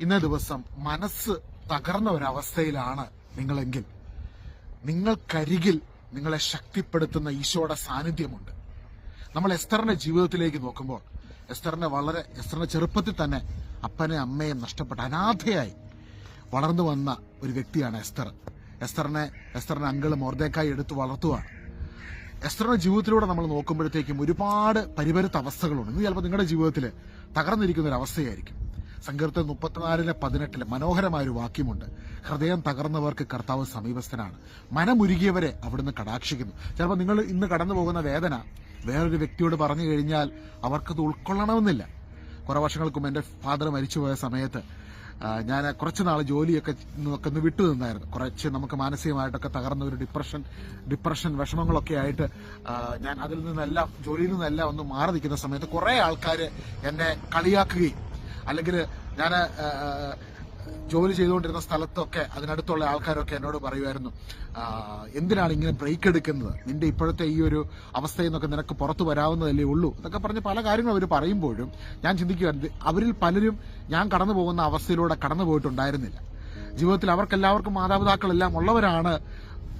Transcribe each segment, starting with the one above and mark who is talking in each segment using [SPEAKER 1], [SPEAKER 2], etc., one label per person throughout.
[SPEAKER 1] ഇന്നേ ദിവസം മനസ്സ് തകർന്ന ഒരവസ്ഥയിലാണ് നിങ്ങളെങ്കിൽ. നിങ്ങൾക്കരികിൽ നിങ്ങളെ ശക്തിപ്പെടുത്തുന്ന ഈശോയുടെ സാന്നിധ്യമുണ്ട്. നമ്മൾ എസ്തറിന്റെ ജീവിതത്തിലേക്ക് നോക്കുമ്പോൾ എസ്തറിനെ വളരെ എസ്തറിന്റെ ചെറുപ്പത്തിൽ തന്നെ അപ്പനെ അമ്മയും നഷ്ടപ്പെട്ട അനാഥയായി വളർന്നു വന്ന ഒരു വ്യക്തിയാണ് എസ്തർ. എസ്തറിനെ എസ്തറിന്റെ അങ്കിൾ മോർദേക്കായി എടുത്ത് വളർത്തുവാണ്. എസ്തറിന്റെ ജീവിതത്തിലൂടെ നമ്മൾ നോക്കുമ്പോഴത്തേക്കും ഒരുപാട് പരിപരുത്ത അവസ്ഥകളുണ്ട്. ഇന്ന് ചിലപ്പോൾ നിങ്ങളുടെ ജീവിതത്തിൽ തകർന്നിരിക്കുന്ന ഒരു അവസ്ഥയായിരിക്കും. സങ്കീർത്തം മുപ്പത്തിനാലിലെ പതിനെട്ടിലെ മനോഹരമായ ഒരു വാക്യമുണ്ട്. ഹൃദയം തകർന്നവർക്ക് കർത്താവ് സമീപസ്ഥനാണ്. മനമുരുകിയവരെ അവിടുന്ന് കടാക്ഷിക്കുന്നു. ചിലപ്പോൾ നിങ്ങൾ ഇന്ന് കടന്നു പോകുന്ന വേദന വേറൊരു വ്യക്തിയോട് പറഞ്ഞു കഴിഞ്ഞാൽ അവർക്കത് ഉൾക്കൊള്ളണമെന്നില്ല. കുറെ വർഷങ്ങൾക്ക് മുമ്പ് എന്റെ ഫാദർ മരിച്ചുപോയ സമയത്ത് ഞാൻ കുറച്ച് നാൾ ജോലിയൊക്കെ ഒക്കെ ഒന്ന് വിട്ടു നിന്നായിരുന്നു. കുറച്ച് നമുക്ക് മാനസികമായിട്ടൊക്കെ തകർന്ന ഒരു ഡിപ്രഷൻ ഡിപ്രഷൻ വിഷമങ്ങളൊക്കെ ആയിട്ട് ഞാൻ അതിൽ നിന്നെല്ലാം ജോലിയിൽ നിന്നെല്ലാം ഒന്ന് മാറി നിൽക്കുന്ന സമയത്ത് കുറെ ആൾക്കാർ എന്നെ കളിയാക്കുകയും അല്ലെങ്കിൽ ഞാൻ ജോലി ചെയ്തുകൊണ്ടിരുന്ന സ്ഥലത്തൊക്കെ അതിനടുത്തുള്ള ആൾക്കാരൊക്കെ എന്നോട് പറയുമായിരുന്നു "ആ, എന്തിനാണ് ഇങ്ങനെ ബ്രേക്ക് എടുക്കുന്നത്? നിന്റെ ഇപ്പോഴത്തെ ഈ ഒരു അവസ്ഥയിൽ നിന്നൊക്കെ നിനക്ക് പുറത്തു വരാവുന്നതല്ലേ ഉള്ളൂ? എന്നൊക്കെ പറഞ്ഞ് പല കാര്യങ്ങളും അവർ പറയുമ്പോഴും ഞാൻ ചിന്തിക്കുകയായിരുന്നു അവരിൽ പലരും ഞാൻ കടന്നു പോകുന്ന അവസ്ഥയിലൂടെ കടന്നു പോയിട്ടുണ്ടായിരുന്നില്ല ജീവിതത്തിൽ അവർക്കെല്ലാവർക്കും മാതാപിതാക്കളെല്ലാം ഉള്ളവരാണ്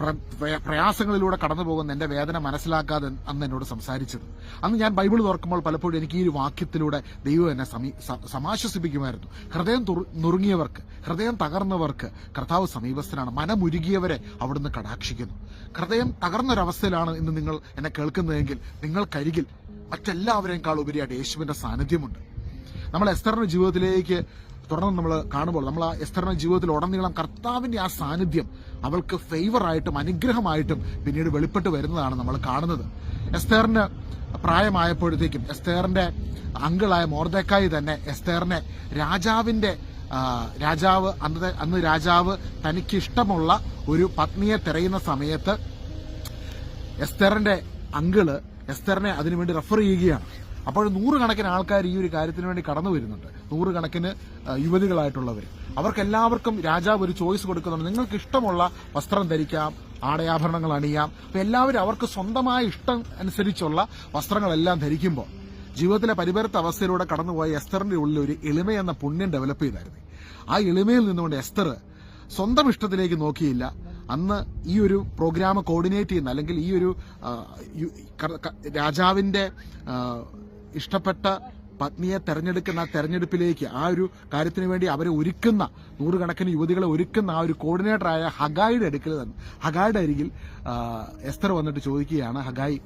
[SPEAKER 1] പ്ര- പ്രയ- പ്രയാസങ്ങളിലൂടെ കടന്നു പോകുന്ന എന്റെ വേദന മനസ്സിലാക്കാതെ അന്ന് എന്നോട് സംസാരിച്ചത്. അന്ന് ഞാൻ ബൈബിൾ തുറക്കുമ്പോൾ പലപ്പോഴും എനിക്ക് ഈ ഒരു വാക്യത്തിലൂടെ ദൈവം എന്നെ സമാശ്വസിപ്പിക്കുമായിരുന്നു. ഹൃദയം നുറുങ്ങിയവർക്ക് ഹൃദയം തകർന്നവർക്ക് കർത്താവ് സമീപസ്ഥനാണ്. മനമുരുകിയവരെ അവിടുന്ന് കടാക്ഷിക്കുന്നു. ഹൃദയം തകർന്നൊരവസ്ഥയിലാണ് ഇന്ന് നിങ്ങൾ എന്നെ കേൾക്കുന്നതെങ്കിൽ നിങ്ങൾക്കരികിൽ മറ്റെല്ലാവരെക്കാൾ ഉപരിയായിട്ട് യേശുവിന്റെ സാന്നിധ്യമുണ്ട്. നമ്മൾ എസ്തറിന്റെ ജീവിതത്തിലേക്ക് തുടർന്ന് നമ്മൾ കാണുമ്പോൾ നമ്മൾ ആ എസ്തറിന്റെ ജീവിതത്തിൽ ഉടനീളം കർത്താവിന്റെ ആ സാന്നിധ്യം അവൾക്ക് ഫേവറായിട്ടും അനുഗ്രഹമായിട്ടും പിന്നീട് വെളിപ്പെട്ട് വരുന്നതാണ് നമ്മൾ കാണുന്നത്. എസ്തേറിന് പ്രായമായപ്പോഴത്തേക്കും എസ്തേറിന്റെ അങ്കിളായ മോർദേക്കായി തന്നെ എസ്തേറിനെ രാജാവിന്റെ രാജാവ് അന്ന് അന്ന് രാജാവ് തനിക്ക് ഇഷ്ടമുള്ള ഒരു പത്നിയെ തിരയുന്ന സമയത്ത് എസ്തറിന്റെ അങ്കിൾ എസ്തറിനെ അതിനുവേണ്ടി റെഫർ ചെയ്യുകയാണ്. അപ്പോൾ നൂറുകണക്കിന് ആൾക്കാർ ഈ ഒരു കാര്യത്തിന് വേണ്ടി കടന്നു വരുന്നുണ്ട്. നൂറുകണക്കിന് യുവതികളായിട്ടുള്ളവർ അവർക്കെല്ലാവർക്കും രാജാവ് ഒരു ചോയ്സ് കൊടുക്കുന്നുണ്ട്. നിങ്ങൾക്ക് ഇഷ്ടമുള്ള വസ്ത്രം ധരിക്കാം ആടയാഭരണങ്ങൾ അണിയാം. അപ്പൊ എല്ലാവരും അവർക്ക് സ്വന്തമായ ഇഷ്ടം അനുസരിച്ചുള്ള വസ്ത്രങ്ങളെല്ലാം ധരിക്കുമ്പോൾ ജീവിതത്തിലെ പരിപരത്ത അവസ്ഥയിലൂടെ കടന്നുപോയ എസ്തറിന്റെ ഉള്ളിൽ ഒരു എളിമയെന്ന പുണ്യം ഡെവലപ്പ് ചെയ്തായിരുന്നു. ആ എളിമയിൽ നിന്നുകൊണ്ട് എസ്തർ സ്വന്തം ഇഷ്ടത്തിലേക്ക് നോക്കിയില്ല. അന്ന് ഈ ഒരു പ്രോഗ്രാം കോർഡിനേറ്റ് ചെയ്യുന്ന അല്ലെങ്കിൽ ഈ ഒരു രാജാവിന്റെ ഇഷ്ടപ്പെട്ട പത്നിയെ തെരഞ്ഞെടുക്കുന്ന ആ തെരഞ്ഞെടുപ്പിലേക്ക് ആ ഒരു കാര്യത്തിന് വേണ്ടി അവരെ ഒരുക്കുന്ന നൂറുകണക്കിന് യുവതികളെ ഒരുക്കുന്ന ആ ഒരു കോർഡിനേറ്ററായ ഹഗായിയുടെ അടുക്കൽ തന്നെ ഹഗായുടെ അരികിൽ എസ്തർ വന്നിട്ട് ചോദിക്കുകയാണ് ഹഗായി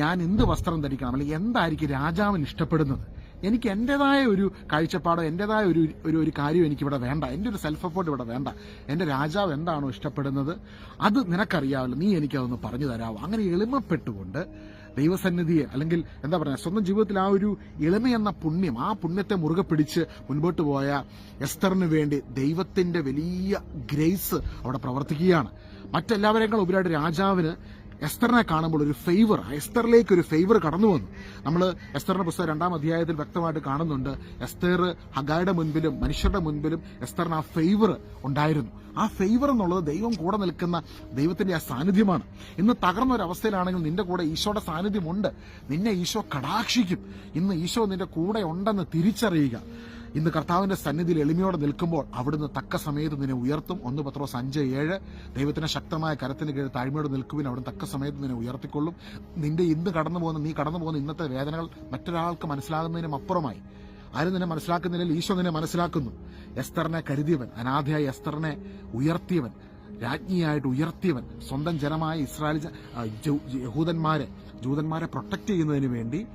[SPEAKER 1] ഞാൻ എന്ത് വസ്ത്രം ധരിക്കണം? അല്ലെങ്കിൽ എന്തായിരിക്കും രാജാവിന് ഇഷ്ടപ്പെടുന്നത്? എനിക്ക് എന്റെതായ ഒരു കാഴ്ചപ്പാടോ എന്റെതായ ഒരു ഒരു ഒരു കാര്യം എനിക്കിവിടെ വേണ്ട. എന്റെ ഒരു സെൽഫ് എഫോർട്ട് ഇവിടെ വേണ്ട. എന്റെ രാജാവ് എന്താണോ ഇഷ്ടപ്പെടുന്നത് അത് നിനക്കറിയാമല്ലോ നീ എനിക്കതൊന്ന് പറഞ്ഞു തരാമോ അങ്ങനെ എളിമപ്പെട്ടുകൊണ്ട് ദൈവസന്നിധിയെ അല്ലെങ്കിൽ എന്താ പറയുക സ്വന്തം ജീവിതത്തിൽ ആ ഒരു എളിമയെന്ന പുണ്യം ആ പുണ്യത്തെ മുറുകെ പിടിച്ച് മുൻപോട്ട് പോയ എസ്തറിന് വേണ്ടി ദൈവത്തിന്റെ വലിയ ഗ്രേസ് അവിടെ പ്രവർത്തിക്കുകയാണ്. മറ്റെല്ലാവരെക്കാളും ഉപരിയായിട്ട് രാജാവിന് എസ്തറിനെ കാണുമ്പോൾ ഒരു ഫേവർ എസ്തറിലേക്ക് ഒരു ഫേവർ കടന്നു വന്നു. നമ്മൾ എസ്തറിന്റെ പുസ്തകം രണ്ടാം അധ്യായത്തിൽ വ്യക്തമായിട്ട് കാണുന്നുണ്ട്. എസ്തർ ഹഗായുടെ മുൻപിലും മനുഷ്യരുടെ മുൻപിലും എസ്തറിന് ആ ഫേവർ ഉണ്ടായിരുന്നു. ആ ഫേവർ എന്നുള്ളത് ദൈവം കൂടെ നിൽക്കുന്ന ദൈവത്തിന്റെ ആ സാന്നിധ്യമാണ്. ഇന്ന് തകർന്ന ഒരു അവസ്ഥയിലാണെങ്കിൽ നിന്റെ കൂടെ ഈശോയുടെ സാന്നിധ്യമുണ്ട്. നിന്നെ ഈശോ കടാക്ഷിക്കും. ഇന്ന് ഈശോ നിന്റെ കൂടെ ഉണ്ടെന്ന് തിരിച്ചറിയുക. ഇന്ന് കർത്താവിന്റെ സന്നിധിയിൽ എളിമയോടെ നിൽക്കുമ്പോൾ അവിടുന്ന് തക്ക സമയത്ത് നിന്നെ ഉയർത്തും. ഒന്ന് പത്രോസ് അഞ്ച് ഏഴ്. ദൈവത്തിന്റെ ശക്തമായ കരത്തിന് കീഴിൽ താഴ്മയോട് നിൽക്കുവിൻ. അവിടെ തക്ക സമയത്ത് നിന്നെ ഉയർത്തിക്കൊള്ളും. നിന്റെ ഇന്ന് കടന്നു പോകുന്ന നീ കടന്നു പോകുന്ന ഇന്നത്തെ വേദനകൾ മറ്റൊരാൾക്ക് മനസ്സിലാകുന്നതിനും അപ്പുറമായി. ആരും നിന്നെ മനസ്സിലാക്കുന്നില്ല ഈശോ നിന്നെ മനസ്സിലാക്കുന്നു. എസ്തറിനെ കരുതിയവൻ അനാഥയായ എസ്തറിനെ ഉയർത്തിയവൻ രാജ്ഞിയായിട്ട് ഉയർത്തിയവൻ സ്വന്തം ജനമായ ഇസ്രായേൽ യഹൂദന്മാരെ ജൂതന്മാരെ പ്രൊട്ടക്ട് ചെയ്യുന്നതിന് വേണ്ടി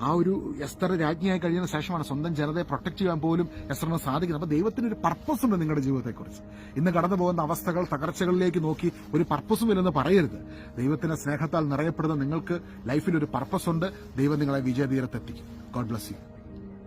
[SPEAKER 1] ആ, ഒരു എസ്തർ രാജ്ഞിയായി കഴിയുന്ന ശേഷമാണ് സ്വന്തം ജനതയെ പ്രൊട്ടക്ട് ചെയ്യാൻ പോലും എസ്തറിന് സാധിക്കുന്നത്. അപ്പൊ ദൈവത്തിന് ഒരു പർപ്പസ് ഉണ്ട് നിങ്ങളുടെ ജീവിതത്തെക്കുറിച്ച്. ഇന്ന് കടന്നു പോകുന്ന അവസ്ഥകൾ തകർച്ചകളിലേക്ക് നോക്കി ഒരു പർപ്പസും ഇല്ലെന്ന് പറയരുത്. ദൈവത്തിന്റെ സ്നേഹത്താൽ നിറയപ്പെടുന്ന നിങ്ങൾക്ക് ലൈഫിൽ ഒരു പർപ്പസ് ഉണ്ട്. ദൈവം നിങ്ങളെ വിജയതീരത്തെത്തിക്കും ഗോഡ് ബ്ലസ് യു